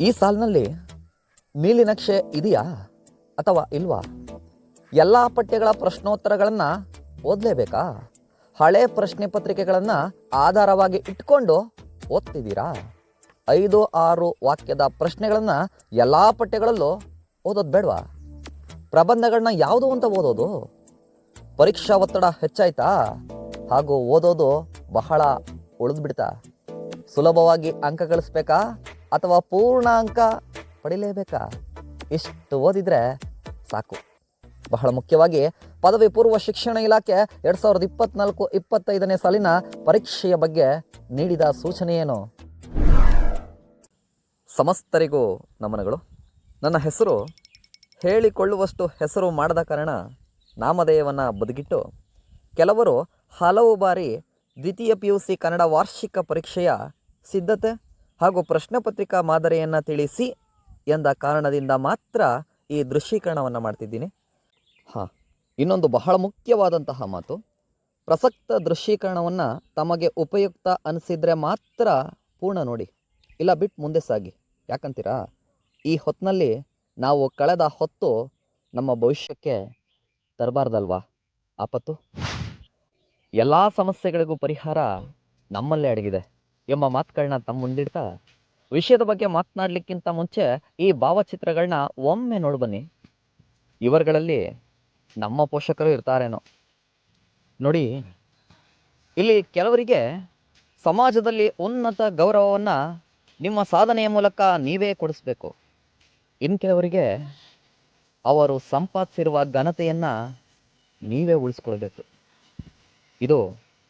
ಈ ಸಾಲಿನಲ್ಲಿ ನೀಲಿ ನಕ್ಷೆ ಇದೆಯಾ ಅಥವಾ ಇಲ್ವಾ? ಎಲ್ಲ ಪಠ್ಯಗಳ ಪ್ರಶ್ನೋತ್ತರಗಳನ್ನು ಓದಲೇಬೇಕಾ? ಹಳೆ ಪ್ರಶ್ನೆ ಪತ್ರಿಕೆಗಳನ್ನು ಆಧಾರವಾಗಿ ಇಟ್ಕೊಂಡು ಓದ್ತಿದ್ದೀರಾ? ಐದು, ಆರು ವಾಕ್ಯದ ಪ್ರಶ್ನೆಗಳನ್ನು ಎಲ್ಲ ಪಠ್ಯಗಳಲ್ಲೂ ಓದೋದು ಬೇಡವಾ? ಪ್ರಬಂಧಗಳನ್ನ ಯಾವುದು ಅಂತ ಓದೋದು? ಪರೀಕ್ಷಾ ಒತ್ತಡ ಹೆಚ್ಚಾಯ್ತಾ? ಹಾಗೂ ಓದೋದು ಬಹಳ ಉಳಿದ್ಬಿಡ್ತಾ? ಸುಲಭವಾಗಿ ಅಂಕ ಗಳಿಸ್ಬೇಕಾ ಅಥವಾ ಪೂರ್ಣ ಅಂಕ ಪಡಿಲೇಬೇಕಾ? ಇಷ್ಟು ಓದಿದರೆ ಸಾಕು. ಬಹಳ ಮುಖ್ಯವಾಗಿ ಪದವಿ ಪೂರ್ವ ಶಿಕ್ಷಣ ಇಲಾಖೆ ಎರಡು ಸಾವಿರದ ಇಪ್ಪತ್ನಾಲ್ಕು ಇಪ್ಪತ್ತೈದನೇ ಸಾಲಿನ ಪರೀಕ್ಷೆಯ ಬಗ್ಗೆ ನೀಡಿದ ಸೂಚನೆಯೇನು ಸಮಸ್ತರಿಗೂ ನಮನಗಳು. ನನ್ನ ಹೆಸರು ಹೇಳಿಕೊಳ್ಳುವಷ್ಟು ಹೆಸರು ಮಾಡದ ಕಾರಣ ನಾಮಧೇಯವನ್ನು ಬದುಕಿಟ್ಟು ಕೆಲವರು ಹಲವು ಬಾರಿ ದ್ವಿತೀಯ ಪಿ ಯು ಸಿ ಕನ್ನಡ ವಾರ್ಷಿಕ ಪರೀಕ್ಷೆಯ ಸಿದ್ಧತೆ ಹಾಗೂ ಪ್ರಶ್ನೆ ಪತ್ರಿಕಾ ಮಾದರಿಯನ್ನು ತಿಳಿಸಿ ಎಂದ ಕಾರಣದಿಂದ ಮಾತ್ರ ಈ ದೃಶ್ಯೀಕರಣವನ್ನು ಮಾಡ್ತಿದ್ದೀನಿ. ಹಾಂ, ಇನ್ನೊಂದು ಬಹಳ ಮುಖ್ಯವಾದಂತಹ ಮಾತು. ಪ್ರಸಕ್ತ ದೃಶ್ಯೀಕರಣವನ್ನು ತಮಗೆ ಉಪಯುಕ್ತ ಅನಿಸಿದರೆ ಮಾತ್ರ ಪೂರ್ಣ ನೋಡಿ. ಇಲ್ಲ ಬಿಟ್ಟು ಮುಂದೆ ಸಾಗಿ. ಯಾಕಂತೀರಾ? ಈ ಹೊತ್ತಿನಲ್ಲಿ ನಾವು ಕಳೆದ ಹೊತ್ತು ನಮ್ಮ ಭವಿಷ್ಯಕ್ಕೆ ತರಬಾರ್ದಲ್ವಾ? ಆಪತ್ತು? ಎಲ್ಲ ಸಮಸ್ಯೆಗಳಿಗೂ ಪರಿಹಾರ ನಮ್ಮಲ್ಲೇ ಅಡಗಿದೆ. ಎಂಬ ಮಾತುಗಳನ್ನ ತಮ್ಮ ಮುಂದಿಡ್ತಾ, ವಿಷಯದ ಬಗ್ಗೆ ಮಾತನಾಡಲಿಕ್ಕಿಂತ ಮುಂಚೆ ಈ ಭಾವಚಿತ್ರಗಳನ್ನ ಒಮ್ಮೆ ನೋಡಿ ಬನ್ನಿ. ಇವರುಗಳಲ್ಲಿ ನಮ್ಮ ಪೋಷಕರು ಇರ್ತಾರೇನೋ. ನೋಡಿ, ಇಲ್ಲಿ ಕೆಲವರಿಗೆ ಸಮಾಜದಲ್ಲಿ ಉನ್ನತ ಗೌರವವನ್ನು ನಿಮ್ಮ ಸಾಧನೆಯ ಮೂಲಕ ನೀವೇ ಕೊಡಿಸ್ಬೇಕು. ಇನ್ನು ಕೆಲವರಿಗೆ ಅವರು ಸಂಪಾದಿಸಿರುವ ಘನತೆಯನ್ನು ನೀವೇ ಉಳಿಸ್ಕೊಳ್ಬೇಕು. ಇದು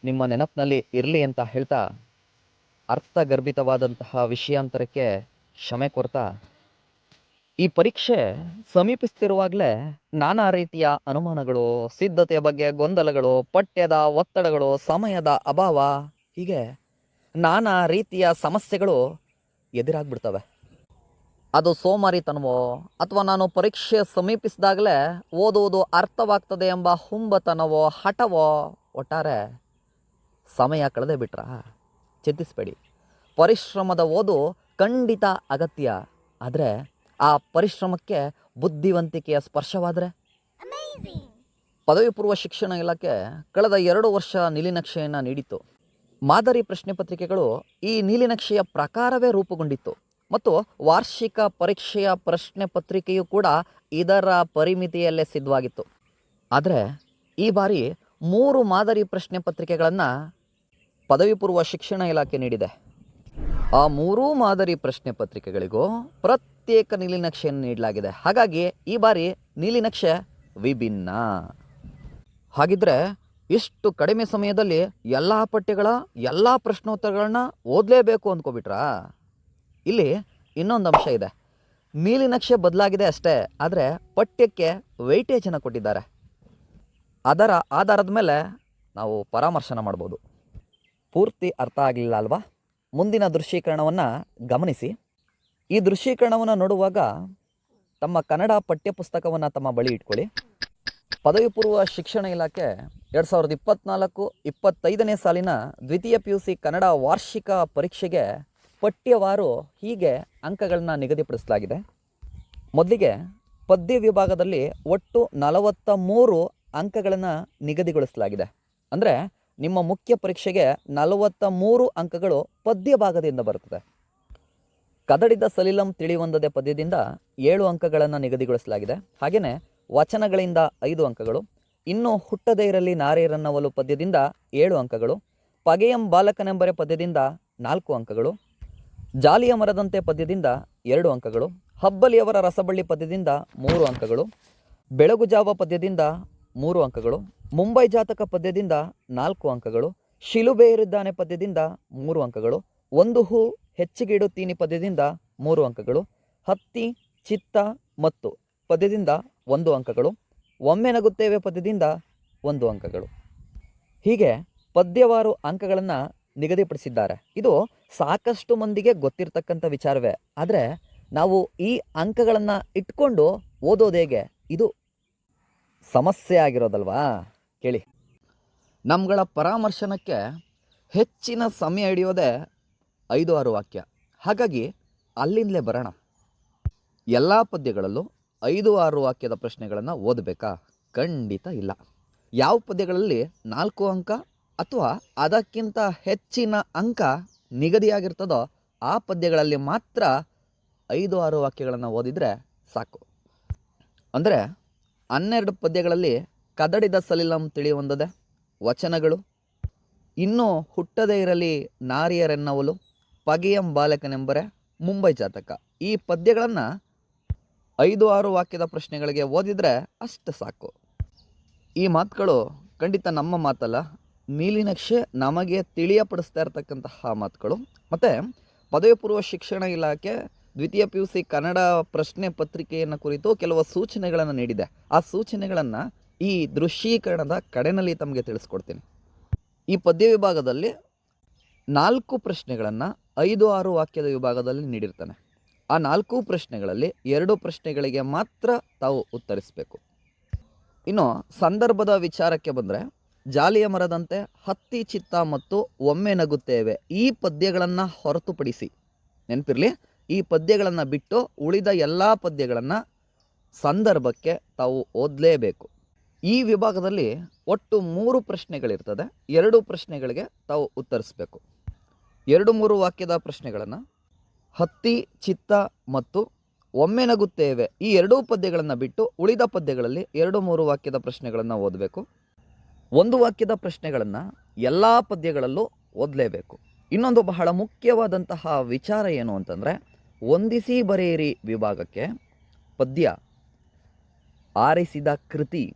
ನಿಮ್ಮ ನೆನಪಿನಲ್ಲಿ ಇರಲಿ ಅಂತ ಹೇಳ್ತಾ ಅರ್ಥಗರ್ಭಿತವಾದಂತಹ ವಿಷಯಾಂತರಕ್ಕೆ ಕ್ಷಮೆ ಕೊಡ್ತಾ, ಈ ಪರೀಕ್ಷೆ ಸಮೀಪಿಸ್ತಿರುವಾಗಲೇ ನಾನಾ ರೀತಿಯ ಅನುಮಾನಗಳು, ಸಿದ್ಧತೆಯ ಬಗ್ಗೆ ಗೊಂದಲಗಳು, ಪಠ್ಯದ ಒತ್ತಡಗಳು, ಸಮಯದ ಅಭಾವ, ಹೀಗೆ ನಾನಾ ರೀತಿಯ ಸಮಸ್ಯೆಗಳು ಎದುರಾಗ್ಬಿಡ್ತವೆ. ಅದು ಸೋಮಾರಿತನವೋ ಅಥವಾ ನಾನು ಪರೀಕ್ಷೆ ಸಮೀಪಿಸಿದಾಗಲೇ ಓದುವುದು ಅರ್ಥವಾಗ್ತದೆ ಎಂಬ ಹುಂಬತನವೋ, ಹಠವೋ ಒಟ್ಟಾರೆ ಸಮಯ ಕಳೆದೇ ಬಿಟ್ರಾ? ಚಿಂತಿಸಬೇಡಿ ಪರಿಶ್ರಮದ ಓದು ಖಂಡಿತ ಅಗತ್ಯ. ಆದರೆ ಆ ಪರಿಶ್ರಮಕ್ಕೆ ಬುದ್ಧಿವಂತಿಕೆಯ ಸ್ಪರ್ಶವಾದರೆ? ಪದವಿ ಪೂರ್ವ ಶಿಕ್ಷಣ ಇಲಾಖೆ ಕಳೆದ ಎರಡು ವರ್ಷ ನೀಲಿನಕ್ಷೆಯನ್ನು ನೀಡಿತ್ತು. ಮಾದರಿ ಪ್ರಶ್ನೆ ಪತ್ರಿಕೆಗಳು ಈ ನೀಲಿನಕ್ಷೆಯ ಪ್ರಕಾರವೇ ರೂಪುಗೊಂಡಿತ್ತು. ಮತ್ತು ವಾರ್ಷಿಕ ಪರೀಕ್ಷೆಯ ಪ್ರಶ್ನೆ ಪತ್ರಿಕೆಯು ಕೂಡ ಇದರ ಪರಿಮಿತಿಯಲ್ಲೇ ಸಿದ್ಧವಾಗಿತ್ತು. ಆದರೆ ಈ ಬಾರಿ ಮೂರು ಮಾದರಿ ಪ್ರಶ್ನೆ ಪತ್ರಿಕೆಗಳನ್ನು ಪದವಿ ಪೂರ್ವ ಶಿಕ್ಷಣ ಇಲಾಖೆ ನೀಡಿದೆ. ಆ ಮೂರೂ ಮಾದರಿ ಪ್ರಶ್ನೆ ಪತ್ರಿಕೆಗಳಿಗೂ ಪ್ರತ್ಯೇಕ ನೀಲಿನಕ್ಷೆಯನ್ನು ನೀಡಲಾಗಿದೆ. ಹಾಗಾಗಿ ಈ ಬಾರಿ ನೀಲಿನಕ್ಷೆ ವಿಭಿನ್ನ. ಹಾಗಿದ್ರೆ ಇಷ್ಟು ಕಡಿಮೆ ಸಮಯದಲ್ಲಿ ಎಲ್ಲ ಪಠ್ಯಗಳ, ಎಲ್ಲ ಪ್ರಶ್ನೋತ್ತರಗಳನ್ನ ಓದಲೇಬೇಕು ಅಂದ್ಕೊಬಿಟ್ರಾ? ಇಲ್ಲಿ ಇನ್ನೊಂದು ಅಂಶ ಇದೆ. ನೀಲಿನಕ್ಷೆ ಬದಲಾಗಿದೆ ಅಷ್ಟೇ, ಆದರೆ ಪಠ್ಯಕ್ಕೆ ವೆಯ್ಟೇಜನ್ನು ಕೊಟ್ಟಿದ್ದಾರೆ. ಅದರ ಆಧಾರದ ಮೇಲೆ ನಾವು ಪರಾಮರ್ಶನ ಮಾಡ್ಬೋದು. ಪೂರ್ತಿ ಅರ್ಥ ಆಗಲಿಲ್ಲ ಅಲ್ವಾ? ಮುಂದಿನ ದೃಶ್ಯೀಕರಣವನ್ನು ಗಮನಿಸಿ. ಈ ದೃಶ್ಯೀಕರಣವನ್ನು ನೋಡುವಾಗ ತಮ್ಮ ಕನ್ನಡ ಪಠ್ಯಪುಸ್ತಕವನ್ನು ತಮ್ಮ ಬಳಿ ಇಟ್ಕೊಳ್ಳಿ. ಪದವಿ ಪೂರ್ವ ಶಿಕ್ಷಣ ಇಲಾಖೆ ಎರಡು ಸಾವಿರದ ಇಪ್ಪತ್ನಾಲ್ಕು ಇಪ್ಪತ್ತೈದನೇ ಸಾಲಿನ ದ್ವಿತೀಯ ಪಿ ಯು ಸಿ ಕನ್ನಡ ವಾರ್ಷಿಕ ಪರೀಕ್ಷೆಗೆ ಪಠ್ಯವಾರು ಹೀಗೆ ಅಂಕಗಳನ್ನು ನಿಗದಿಪಡಿಸಲಾಗಿದೆ. ಮೊದಲಿಗೆ ಪದ್ಯ ವಿಭಾಗದಲ್ಲಿ ಒಟ್ಟು ನಲವತ್ತ ಮೂರು ಅಂಕಗಳನ್ನು ನಿಗದಿಗೊಳಿಸಲಾಗಿದೆ. ಅಂದರೆ ನಿಮ್ಮ ಮುಖ್ಯ ಪರೀಕ್ಷೆಗೆ ನಲವತ್ತ ಮೂರು ಅಂಕಗಳು ಪದ್ಯ ಭಾಗದಿಂದ ಬರುತ್ತದೆ. ಕದಡಿದ ಸಲಿಲಂ ತಿಳಿಯೊಂದದೆ ಪದ್ಯದಿಂದ ಏಳು ಅಂಕಗಳನ್ನು ನಿಗದಿಗೊಳಿಸಲಾಗಿದೆ. ಹಾಗೆಯೇ ವಚನಗಳಿಂದ ಐದು ಅಂಕಗಳು, ಇನ್ನು ಹುಟ್ಟದೇ ಇರಲಿ ನಾರೇರನ್ನವಲು ಪದ್ಯದಿಂದ ಏಳು ಅಂಕಗಳು, ಪಗೆಯಂ ಬಾಲಕನೆಂಬರೆ ಪದ್ಯದಿಂದ ನಾಲ್ಕು ಅಂಕಗಳು ಜಾಲಿಯ ಮರದಂತೆ ಪದ್ಯದಿಂದ ಎರಡು ಅಂಕಗಳು, ಹಬ್ಬಲಿಯವರ ರಸಬಳ್ಳಿ ಪದ್ಯದಿಂದ ಮೂರು ಅಂಕಗಳು, ಬೆಳಗುಜಾವ ಪದ್ಯದಿಂದ ಮೂರು ಅಂಕಗಳು. ಮುಂಬೈ ಜಾತಕ ಪದ್ಯದಿಂದ ನಾಲ್ಕು ಅಂಕಗಳು. ಶಿಲುಬೇರಿದ್ದಾನೆ ಪದ್ಯದಿಂದ ಮೂರು ಅಂಕಗಳು. ಒಂದು ಹೂ ಹೆಚ್ಚಿಗೆ ಇಡುತ್ತೀನಿ ಪದ್ಯದಿಂದ ಮೂರು ಅಂಕಗಳು. ಹತ್ತಿ, ಚಿತ್ತ ಮತ್ತು ಪದ್ಯದಿಂದ ಒಂದು ಅಂಕಗಳು. ಒಮ್ಮೆ ನಗುತ್ತೇವೆ ಪದ್ಯದಿಂದ ಒಂದು ಅಂಕಗಳು. ಹೀಗೆ ಪದ್ಯವಾರು ಅಂಕಗಳನ್ನು ನಿಗದಿಪಡಿಸಿದ್ದಾರೆ. ಇದು ಸಾಕಷ್ಟು ಮಂದಿಗೆ ಗೊತ್ತಿರತಕ್ಕಂಥ ವಿಚಾರವೇ. ಆದರೆ ನಾವು ಈ ಅಂಕಗಳನ್ನು ಇಟ್ಕೊಂಡು ಓದೋದು ಹೇಗೆ? ಇದು ಸಮಸ್ಯೆ ಆಗಿರೋದಲ್ವಾ? ಕೇಳಿ. ನಮ್ಗಳ ಪರಾಮರ್ಶನಕ್ಕೆ ಹೆಚ್ಚಿನ ಸಮಯ ಹಿಡಿಯೋದೇ ಐದು ಆರು ವಾಕ್ಯ. ಹಾಗಾಗಿ ಅಲ್ಲಿಂದಲೇ ಬರೋಣ. ಎಲ್ಲ ಪದ್ಯಗಳಲ್ಲೂ ಐದು ಆರು ವಾಕ್ಯದ ಪ್ರಶ್ನೆಗಳನ್ನು ಓದಬೇಕಾ? ಖಂಡಿತ ಇಲ್ಲ. ಯಾವ ಪದ್ಯಗಳಲ್ಲಿ ನಾಲ್ಕು ಅಂಕ ಅಥವಾ ಅದಕ್ಕಿಂತ ಹೆಚ್ಚಿನ ಅಂಕ ನಿಗದಿಯಾಗಿರ್ತದೋ ಆ ಪದ್ಯಗಳಲ್ಲಿ ಮಾತ್ರ ಐದು ಆರು ವಾಕ್ಯಗಳನ್ನು ಓದಿದರೆ ಸಾಕು. ಅಂದರೆ ಹನ್ನೆರಡು ಪದ್ಯಗಳಲ್ಲಿ ಕದಡಿದ ಸಲಿಲಂ ತಿಳಿಯೊಂದದೆ ವಚನಗಳು, ಇನ್ನೂ ಹುಟ್ಟದೇ ಇರಲಿ ನಾರಿಯರೆನ್ನವಲು, ಪಗೆಯಂ ಬಾಲಕನೆಂಬರೆ ಮುಂಬೈ ಜಾತಕ. ಈ ಪದ್ಯಗಳನ್ನು ಐದು ಆರು ವಾಕ್ಯದ ಪ್ರಶ್ನೆಗಳಿಗೆ ಓದಿದರೆ ಅಷ್ಟು ಸಾಕು. ಈ ಮಾತುಗಳು ಖಂಡಿತ ನಮ್ಮ ಮಾತಲ್ಲ ನೀಲಿನಕ್ಷೆ ನಮಗೆ ತಿಳಿಯಪಡಿಸ್ತಾ ಇರತಕ್ಕಂತಹ ಮಾತುಗಳು. ಮತ್ತು ಪದವಿ ಪೂರ್ವ ಶಿಕ್ಷಣ ಇಲಾಖೆ ದ್ವಿತೀಯ ಪಿ ಯು ಸಿ ಕನ್ನಡ ಪ್ರಶ್ನೆ ಪತ್ರಿಕೆಯನ್ನು ಕುರಿತು ಕೆಲವು ಸೂಚನೆಗಳನ್ನು ನೀಡಿದೆ. ಆ ಸೂಚನೆಗಳನ್ನು ಈ ದೃಶ್ಯೀಕರಣದ ಕಡೆನಲ್ಲಿ ತಮಗೆ ತಿಳಿಸ್ಕೊಡ್ತೀನಿ. ಈ ಪದ್ಯ ವಿಭಾಗದಲ್ಲಿ ನಾಲ್ಕು ಪ್ರಶ್ನೆಗಳನ್ನು ಐದು ಆರು ವಾಕ್ಯದ ವಿಭಾಗದಲ್ಲಿ ನೀಡಿರ್ತಾನೆ. ಆ ನಾಲ್ಕು ಪ್ರಶ್ನೆಗಳಲ್ಲಿ ಎರಡು ಪ್ರಶ್ನೆಗಳಿಗೆ ಮಾತ್ರ ತಾವು ಉತ್ತರಿಸಬೇಕು. ಇನ್ನು ಸಂದರ್ಭದ ವಿಚಾರಕ್ಕೆ ಬಂದರೆ ಜಾಲಿಯ ಮರದಂತೆ ಹತ್ತಿ ಚಿತ್ತ ಮತ್ತು ಒಮ್ಮೆ ನಗುತ್ತೇವೆ ಈ ಪದ್ಯಗಳನ್ನು ಹೊರತುಪಡಿಸಿ ನೆನಪಿರಲಿ? ಈ ಪದ್ಯಗಳನ್ನು ಬಿಟ್ಟು ಉಳಿದ ಎಲ್ಲ ಪದ್ಯಗಳನ್ನು ಸಂದರ್ಭಕ್ಕೆ ತಾವು ಓದಲೇಬೇಕು. ಈ ವಿಭಾಗದಲ್ಲಿ ಒಟ್ಟು ಮೂರು ಪ್ರಶ್ನೆಗಳಿರ್ತದೆ. ಎರಡು ಪ್ರಶ್ನೆಗಳಿಗೆ ತಾವು ಉತ್ತರಿಸಬೇಕು. ಎರಡು ಮೂರು ವಾಕ್ಯದ ಪ್ರಶ್ನೆಗಳನ್ನು ಹತ್ತಿ, ಚಿತ್ತ ಮತ್ತು ಒಮ್ಮೆ ನಗುತ್ತೇವೆ ಈ ಎರಡೂ ಪದ್ಯಗಳನ್ನು ಬಿಟ್ಟು ಉಳಿದ ಪದ್ಯಗಳಲ್ಲಿ ಎರಡು ಮೂರು ವಾಕ್ಯದ ಪ್ರಶ್ನೆಗಳನ್ನು ಓದಬೇಕು. ಒಂದು ವಾಕ್ಯದ ಪ್ರಶ್ನೆಗಳನ್ನು ಎಲ್ಲ ಪದ್ಯಗಳಲ್ಲೂ ಓದಲೇಬೇಕು. ಇನ್ನೊಂದು ಬಹಳ ಮುಖ್ಯವಾದಂತಹ ವಿಚಾರ ಏನು ಅಂತಂದರೆ ಹೊಂದಿಸಿ ಬರೆಯಿರಿ ವಿಭಾಗಕ್ಕೆ. ಪದ್ಯ. ಆರಿಸಿದ ಕೃತಿ.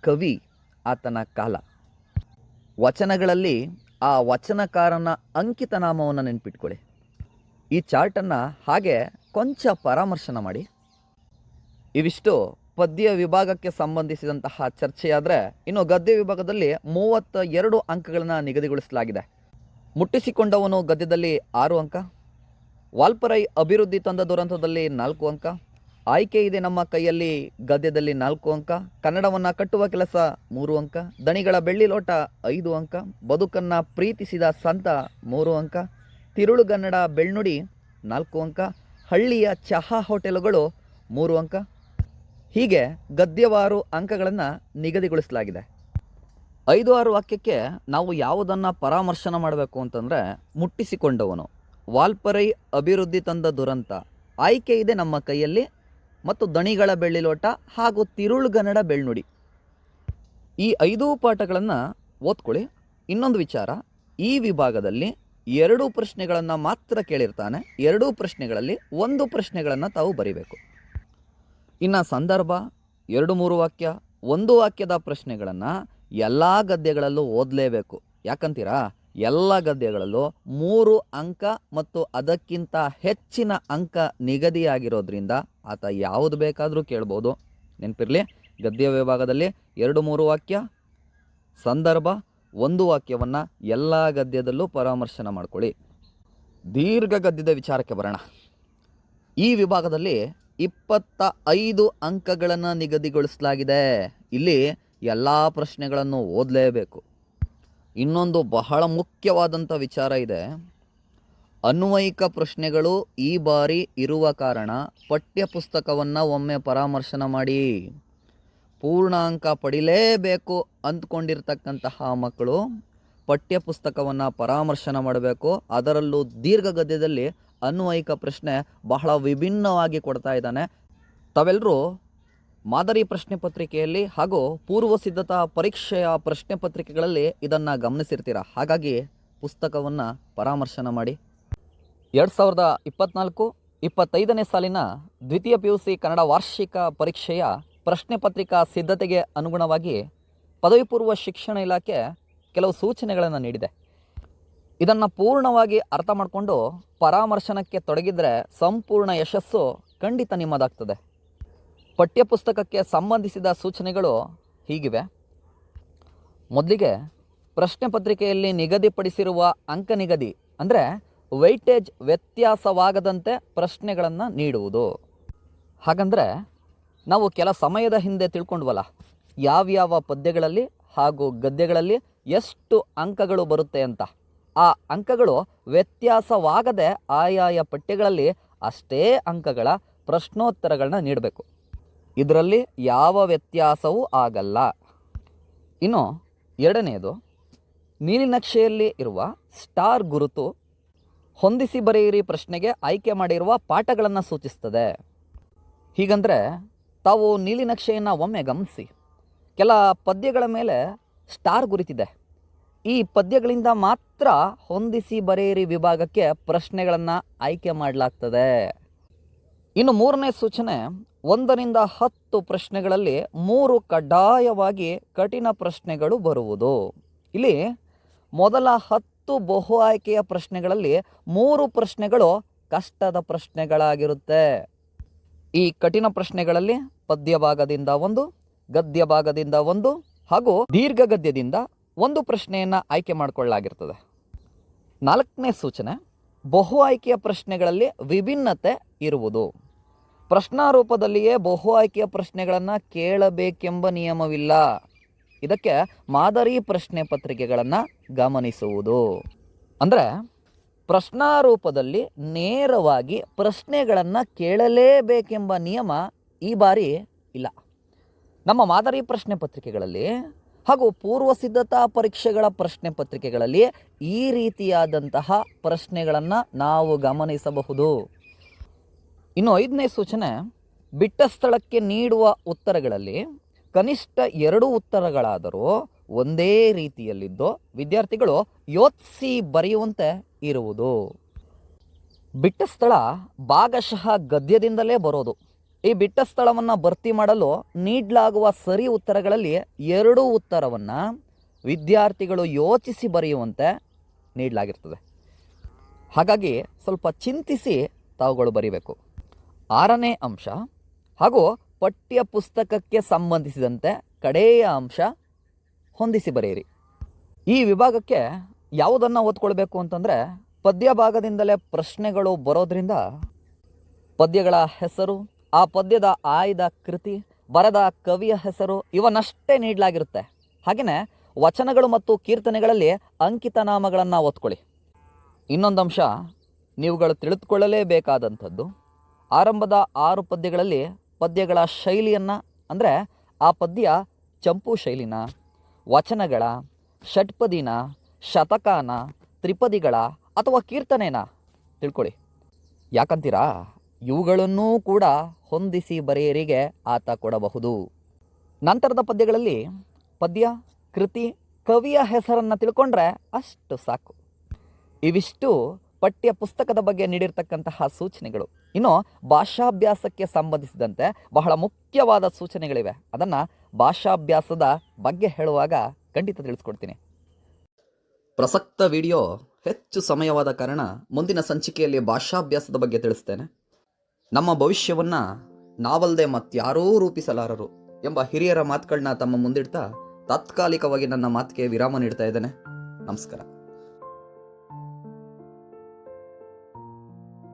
ಕವಿ ಆತನ ಕಾಲ. ವಚನಗಳಲ್ಲಿ ಆ ವಚನಕಾರನ ಅಂಕಿತ ನಾಮವನ್ನು ನೆನ್ಪಿಟ್ಕೊಳ್ಳಿ. ಈ ಚಾರ್ಟನ್ನು ಹಾಗೆ ಕೊಂಚ ಪರಾಮರ್ಶನ ಮಾಡಿ. ಇವಿಷ್ಟು ಪದ್ಯ ವಿಭಾಗಕ್ಕೆ ಸಂಬಂಧಿಸಿದಂತಹ ಚರ್ಚೆಯಾದರೆ ಇನ್ನು ಗದ್ಯ ವಿಭಾಗದಲ್ಲಿ ಮೂವತ್ತ ಎರಡು ಅಂಕಗಳನ್ನು ನಿಗದಿಗೊಳಿಸಲಾಗಿದೆ. ಮುಟ್ಟಿಸಿಕೊಂಡವನು ಗದ್ಯದಲ್ಲಿ ಆರು ಅಂಕ. ವಾಲ್ಪರೈ ಅಭಿವೃದ್ಧಿ ತಂದ ದುರಂತದಲ್ಲಿ ನಾಲ್ಕು ಅಂಕ. ಆಯ್ಕೆ ಇದೆ ನಮ್ಮ ಕೈಯಲ್ಲಿ, ಗದ್ಯದಲ್ಲಿ ನಾಲ್ಕು ಅಂಕ. ಕನ್ನಡವನ್ನು ಕಟ್ಟುವ ಕೆಲಸ ಮೂರು ಅಂಕ. ದಣಿಗಳ ಬೆಳ್ಳಿ ಲೋಟ ಐದು ಅಂಕ. ಬದುಕನ್ನು ಪ್ರೀತಿಸಿದ ಸಂತ ಮೂರು ಅಂಕ. ತಿರುಳುಗನ್ನಡ ಬೆಳ್ನುಡಿ ನಾಲ್ಕು ಅಂಕ. ಹಳ್ಳಿಯ ಚಹಾ ಹೋಟೆಲುಗಳು ಮೂರು ಅಂಕ. ಹೀಗೆ ಗದ್ಯವಾರು ಅಂಕಗಳನ್ನು ನಿಗದಿಗೊಳಿಸಲಾಗಿದೆ. ಐದು ಆರು ವಾಕ್ಯಕ್ಕೆ ನಾವು ಯಾವುದನ್ನು ಪರಾಮರ್ಶನ ಮಾಡಬೇಕು ಅಂತಂದರೆ ಮುಟ್ಟಿಸಿಕೊಂಡವನು. ವಾಲ್ಪರೈ ಅಭಿವೃದ್ಧಿ ತಂದ ದುರಂತ. ಆಯ್ಕೆ ಇದೆ ನಮ್ಮ ಕೈಯಲ್ಲಿ ಮತ್ತು ದಣಿಗಳ ಬೆಳ್ಳಿಲೋಟ ಹಾಗೂ ತಿರುಳುಗನ್ನಡ ಬೆಳ್ನುಡಿ. ಈ ಐದೂ ಪಾಠಗಳನ್ನು ಓದ್ಕೊಳ್ಳಿ. ಇನ್ನೊಂದು ವಿಚಾರ, ಈ ವಿಭಾಗದಲ್ಲಿ ಎರಡು ಪ್ರಶ್ನೆಗಳನ್ನು ಮಾತ್ರ ಕೇಳಿರ್ತಾನೆ. ಎರಡೂ ಪ್ರಶ್ನೆಗಳಲ್ಲಿ ಒಂದು ಪ್ರಶ್ನೆಗಳನ್ನು ತಾವು ಬರಿಬೇಕು. ಇನ್ನು ಸಂದರ್ಭ, ಎರಡು ಮೂರು ವಾಕ್ಯ, ಒಂದು ವಾಕ್ಯದ ಪ್ರಶ್ನೆಗಳನ್ನು ಎಲ್ಲ ಗದ್ಯಗಳಲ್ಲೂ ಓದಲೇಬೇಕು. ಯಾಕಂತೀರಾ? ಎಲ್ಲ ಗದ್ಯಗಳಲ್ಲೂ ಮೂರು ಅಂಕ ಮತ್ತು ಅದಕ್ಕಿಂತ ಹೆಚ್ಚಿನ ಅಂಕ ನಿಗದಿಯಾಗಿರೋದ್ರಿಂದ ಆತ ಯಾವುದು ಬೇಕಾದರೂ ಕೇಳ್ಬೋದು. ನೆನಪಿರಲಿ, ಗದ್ಯ ವಿಭಾಗದಲ್ಲಿ ಎರಡು ಮೂರು ವಾಕ್ಯ, ಸಂದರ್ಭ ಒಂದು ವಾಕ್ಯವನ್ನು ಎಲ್ಲ ಗದ್ಯದಲ್ಲೂ ಪರಾಮರ್ಶನ ಮಾಡಿಕೊಳ್ಳಿ. ದೀರ್ಘ ಗದ್ಯದ ವಿಚಾರಕ್ಕೆ ಬರೋಣ. ಈ ವಿಭಾಗದಲ್ಲಿ ಇಪ್ಪತ್ತ ಐದು ಅಂಕಗಳನ್ನು ನಿಗದಿಗೊಳಿಸಲಾಗಿದೆ. ಇಲ್ಲಿ ಎಲ್ಲ ಪ್ರಶ್ನೆಗಳನ್ನು ಓದಲೇಬೇಕು. ಇನ್ನೊಂದು ಬಹಳ ಮುಖ್ಯವಾದಂಥ ವಿಚಾರ ಇದೆ. ಅನ್ವಯಿಕ ಪ್ರಶ್ನೆಗಳು ಈ ಬಾರಿ ಇರುವ ಕಾರಣ ಪಠ್ಯಪುಸ್ತಕವನ್ನು ಒಮ್ಮೆ ಪರಾಮರ್ಶನ ಮಾಡಿ. ಪೂರ್ಣಾಂಕ ಪಡಿಲೇಬೇಕು ಅಂದ್ಕೊಂಡಿರ್ತಕ್ಕಂತಹ ಮಕ್ಕಳು ಪಠ್ಯಪುಸ್ತಕವನ್ನು ಪರಾಮರ್ಶನ ಮಾಡಬೇಕು. ಅದರಲ್ಲೂ ದೀರ್ಘ ಗದ್ಯದಲ್ಲಿ ಅನ್ವಯಿಕ ಪ್ರಶ್ನೆ ಬಹಳ ವಿಭಿನ್ನವಾಗಿ ಕೊಡ್ತಾ ಇದ್ದಾನೆ. ತಾವೆಲ್ಲರೂ ಮಾದರಿ ಪ್ರಶ್ನೆ ಪತ್ರಿಕೆಯಲ್ಲಿ ಹಾಗೂ ಪೂರ್ವ ಸಿದ್ಧತಾ ಪರೀಕ್ಷೆಯ ಪ್ರಶ್ನೆ ಪತ್ರಿಕೆಗಳಲ್ಲಿ ಇದನ್ನು ಗಮನಿಸಿರ್ತೀರ? ಹಾಗಾಗಿ ಪುಸ್ತಕವನ್ನು ಪರಾಮರ್ಶನ ಮಾಡಿ. ಎರಡು ಸಾವಿರದ ಇಪ್ಪತ್ನಾಲ್ಕು ಇಪ್ಪತ್ತೈದನೇ ಸಾಲಿನ ದ್ವಿತೀಯ ಪಿ ಯು ಸಿ ಕನ್ನಡ ವಾರ್ಷಿಕ ಪರೀಕ್ಷೆಯ ಪ್ರಶ್ನೆ ಪತ್ರಿಕಾ ಸಿದ್ಧತೆಗೆ ಅನುಗುಣವಾಗಿ ಪದವಿ ಪೂರ್ವ ಶಿಕ್ಷಣ ಇಲಾಖೆ ಕೆಲವು ಸೂಚನೆಗಳನ್ನು ನೀಡಿದೆ. ಇದನ್ನು ಪೂರ್ಣವಾಗಿ ಅರ್ಥ ಮಾಡಿಕೊಂಡು ಪರಾಮರ್ಶನಕ್ಕೆ ತೊಡಗಿದರೆ ಸಂಪೂರ್ಣ ಯಶಸ್ಸು ಖಂಡಿತ ನಿಮ್ಮದಾಗ್ತದೆ. ಪಠ್ಯಪುಸ್ತಕಕ್ಕೆ ಸಂಬಂಧಿಸಿದ ಸೂಚನೆಗಳು ಹೀಗಿವೆ. ಮೊದಲಿಗೆ ಪ್ರಶ್ನೆ ಪತ್ರಿಕೆಯಲ್ಲಿ ನಿಗದಿಪಡಿಸಿರುವ ಅಂಕ ನಿಗದಿ, ಅಂದರೆ ವೈಟೇಜ್ ವ್ಯತ್ಯಾಸವಾಗದಂತೆ ಪ್ರಶ್ನೆಗಳನ್ನು ನೀಡುವುದು. ಹಾಗಂದರೆ ನಾವು ಕೆಲ ಸಮಯದ ಹಿಂದೆ ತಿಳ್ಕೊಂಡ್ವಲ್ಲ, ಯಾವ್ಯಾವ ಪದ್ಯಗಳಲ್ಲಿ ಹಾಗೂ ಗದ್ಯಗಳಲ್ಲಿ ಎಷ್ಟು ಅಂಕಗಳು ಬರುತ್ತೆ ಅಂತ. ಆ ಅಂಕಗಳು ವ್ಯತ್ಯಾಸವಾಗದೆ ಆಯಾಯ ಪಠ್ಯಗಳಲ್ಲಿ ಅಷ್ಟೇ ಅಂಕಗಳ ಪ್ರಶ್ನೋತ್ತರಗಳನ್ನ ನೀಡಬೇಕು. ಇದರಲ್ಲಿ ಯಾವ ವ್ಯತ್ಯಾಸವೂ ಆಗಲ್ಲ. ಇನ್ನು ಎರಡನೆಯದು ನೀಲಿನಕ್ಷೆಯಲ್ಲಿ ಇರುವ ಸ್ಟಾರ್ ಗುರುತು ಹೊಂದಿಸಿ ಬರೆಯಿರಿ ಪ್ರಶ್ನೆಗೆ ಆಯ್ಕೆ ಮಾಡಿರುವ ಪಾಠಗಳನ್ನು ಸೂಚಿಸ್ತದೆ. ಹೀಗಂದರೆ, ತಾವು ನೀಲಿನಕ್ಷೆಯನ್ನು ಒಮ್ಮೆ ಗಮನಿಸಿ. ಕೆಲ ಪದ್ಯಗಳ ಮೇಲೆ ಸ್ಟಾರ್ ಗುರುತಿದೆ. ಈ ಪದ್ಯಗಳಿಂದ ಮಾತ್ರ ಹೊಂದಿಸಿ ಬರೆಯಿರಿ ವಿಭಾಗಕ್ಕೆ ಪ್ರಶ್ನೆಗಳನ್ನು ಆಯ್ಕೆ ಮಾಡಲಾಗ್ತದೆ. ಇನ್ನು ಮೂರನೇ ಸೂಚನೆ, ಒಂದರಿಂದ ಹತ್ತು ಪ್ರಶ್ನೆಗಳಲ್ಲಿ ಮೂರು ಕಡ್ಡಾಯವಾಗಿ ಕಠಿಣ ಪ್ರಶ್ನೆಗಳು ಬರುವುದು. ಇಲ್ಲಿ ಮೊದಲ ಹತ್ತು ಬಹು ಆಯ್ಕೆಯ ಪ್ರಶ್ನೆಗಳಲ್ಲಿ ಮೂರು ಪ್ರಶ್ನೆಗಳು ಕಷ್ಟದ ಪ್ರಶ್ನೆಗಳಾಗಿರುತ್ತೆ. ಈ ಕಠಿಣ ಪ್ರಶ್ನೆಗಳಲ್ಲಿ ಪದ್ಯ ಭಾಗದಿಂದ ಒಂದು ಗದ್ಯ ಭಾಗದಿಂದ ಒಂದು ಹಾಗೂ ದೀರ್ಘ ಗದ್ಯದಿಂದ ಒಂದು ಪ್ರಶ್ನೆಯನ್ನು ಆಯ್ಕೆ ಮಾಡಿಕೊಳ್ಳಲಾಗಿರ್ತದೆ. ನಾಲ್ಕನೇ ಸೂಚನೆ, ಬಹು ಆಯ್ಕೆಯ ಪ್ರಶ್ನೆಗಳಲ್ಲಿ ವಿಭಿನ್ನತೆ ಇರುವುದು. ಪ್ರಶ್ನಾರೂಪದಲ್ಲಿಯೇ ಬಹು ಆಯ್ಕೆಯ ಪ್ರಶ್ನೆಗಳನ್ನು ಕೇಳಬೇಕೆಂಬ ನಿಯಮವಿಲ್ಲ. ಇದಕ್ಕೆ ಮಾದರಿ ಪ್ರಶ್ನೆ ಪತ್ರಿಕೆಗಳನ್ನು ಗಮನಿಸುವುದು. ಅಂದರೆ ಪ್ರಶ್ನಾರೂಪದಲ್ಲಿ ನೇರವಾಗಿ ಪ್ರಶ್ನೆಗಳನ್ನು ಕೇಳಲೇಬೇಕೆಂಬ ನಿಯಮ ಈ ಬಾರಿ ಇಲ್ಲ. ನಮ್ಮ ಮಾದರಿ ಪ್ರಶ್ನೆ ಪತ್ರಿಕೆಗಳಲ್ಲಿ ಹಾಗೂ ಪೂರ್ವ ಸಿದ್ಧತಾ ಪರೀಕ್ಷೆಗಳ ಪ್ರಶ್ನೆ ಪತ್ರಿಕೆಗಳಲ್ಲಿ ಈ ರೀತಿಯಾದಂತಹ ಪ್ರಶ್ನೆಗಳನ್ನು ನಾವು ಗಮನಿಸಬಹುದು. ಇನ್ನು ಐದನೇ ಸೂಚನೆ, ಬಿಟ್ಟ ಸ್ಥಳಕ್ಕೆ ನೀಡುವ ಉತ್ತರಗಳಲ್ಲಿ ಕನಿಷ್ಠ ಎರಡು ಉತ್ತರಗಳಾದರೂ ಒಂದೇ ರೀತಿಯಲ್ಲಿದ್ದು, ವಿದ್ಯಾರ್ಥಿಗಳು ಯೋಚಿಸಿ ಬರೆಯುವಂತೆ ಇರುವುದು. ಬಿಟ್ಟ ಸ್ಥಳ ಭಾಗಶಃ ಗದ್ಯದಿಂದಲೇ ಬರೋದು. ಈ ಬಿಟ್ಟ ಸ್ಥಳವನ್ನು ಭರ್ತಿ ಮಾಡಲು ನೀಡಲಾಗುವ ಸರಿ ಉತ್ತರಗಳಲ್ಲಿ ಎರಡು ಉತ್ತರವನ್ನು ವಿದ್ಯಾರ್ಥಿಗಳು ಯೋಚಿಸಿ ಬರೆಯುವಂತೆ ನೀಡಲಾಗಿರ್ತದೆ. ಹಾಗಾಗಿ ಸ್ವಲ್ಪ ಚಿಂತಿಸಿ ತಾವುಗಳು ಬರೀಬೇಕು. ಆರನೇ ಅಂಶ ಹಾಗೂ ಪಠ್ಯ ಪುಸ್ತಕಕ್ಕೆ ಸಂಬಂಧಿಸಿದಂತೆ ಕಡೆಯ ಅಂಶ ಹೊಂದಿಸಿ ಬರೆಯಿರಿ. ಈ ವಿಭಾಗಕ್ಕೆ ಯಾವುದನ್ನು ಓದ್ಕೊಳ್ಬೇಕು ಅಂತಂದರೆ ಪದ್ಯ ಭಾಗದಿಂದಲೇ ಪ್ರಶ್ನೆಗಳು ಬರೋದ್ರಿಂದ ಪದ್ಯಗಳ ಹೆಸರು, ಆ ಪದ್ಯದ ಆಯ್ದ ಕೃತಿ, ಬರದ ಕವಿಯ ಹೆಸರು ಇವನ್ನಷ್ಟೇ ನೀಡಲಾಗಿರುತ್ತೆ. ಹಾಗೆಯೇ ವಚನಗಳು ಮತ್ತು ಕೀರ್ತನೆಗಳಲ್ಲಿ ಅಂಕಿತ ನಾಮಗಳನ್ನು ಓದ್ಕೊಳ್ಳಿ. ಇನ್ನೊಂದು ಅಂಶ ನೀವುಗಳು ತಿಳಿದುಕೊಳ್ಳಲೇಬೇಕಾದಂಥದ್ದು ಆರಂಭದ ಆರು ಪದ್ಯಗಳಲ್ಲಿ ಪದ್ಯಗಳ ಶೈಲಿಯನ್ನು, ಅಂದರೆ ಆ ಪದ್ಯ ಚಂಪು ಶೈಲಿನ, ವಚನಗಳ, ಷಟ್ಪದಿನ, ಶತಕಾನ, ತ್ರಿಪದಿಗಳ ಅಥವಾ ಕೀರ್ತನೆನ ತಿಳ್ಕೊಳ್ಳಿ. ಯಾಕಂತೀರಾ? ಇವುಗಳನ್ನೂ ಕೂಡ ಹೊಂದಿಸಿ ಬರೆಯರಿಗೆ ಆತ ಕೊಡಬಹುದು. ನಂತರದ ಪದ್ಯಗಳಲ್ಲಿ ಪದ್ಯ, ಕೃತಿ, ಕವಿಯ ಹೆಸರನ್ನು ತಿಳ್ಕೊಂಡ್ರೆ ಅಷ್ಟು ಸಾಕು. ಇವಿಷ್ಟು ಪಠ್ಯ ಪುಸ್ತಕದ ಬಗ್ಗೆ ನೀಡಿರ್ತಕ್ಕಂತಹ ಸೂಚನೆಗಳು. ಇನ್ನು ಭಾಷಾಭ್ಯಾಸಕ್ಕೆ ಸಂಬಂಧಿಸಿದಂತೆ ಬಹಳ ಮುಖ್ಯವಾದ ಸೂಚನೆಗಳಿವೆ. ಅದನ್ನು ಭಾಷಾಭ್ಯಾಸದ ಬಗ್ಗೆ ಹೇಳುವಾಗ ಖಂಡಿತ ತಿಳಿಸ್ಕೊಡ್ತೀನಿ. ಪ್ರಸಕ್ತ ವಿಡಿಯೋ ಹೆಚ್ಚು ಸಮಯವಾದ ಕಾರಣ ಮುಂದಿನ ಸಂಚಿಕೆಯಲ್ಲಿ ಭಾಷಾಭ್ಯಾಸದ ಬಗ್ಗೆ ತಿಳಿಸ್ತೇನೆ. ನಮ್ಮ ಭವಿಷ್ಯವನ್ನು ನಾವಲ್ಲದೆ ಮತ್ತಾರೂ ರೂಪಿಸಲಾರರು ಎಂಬ ಹಿರಿಯರ ಮಾತುಗಳನ್ನ ತಮ್ಮ ಮುಂದಿಡ್ತಾ ತಾತ್ಕಾಲಿಕವಾಗಿ ನನ್ನ ಮಾತಿಗೆ ವಿರಾಮ ನೀಡ್ತಾ ಇದ್ದೇನೆ. ನಮಸ್ಕಾರ.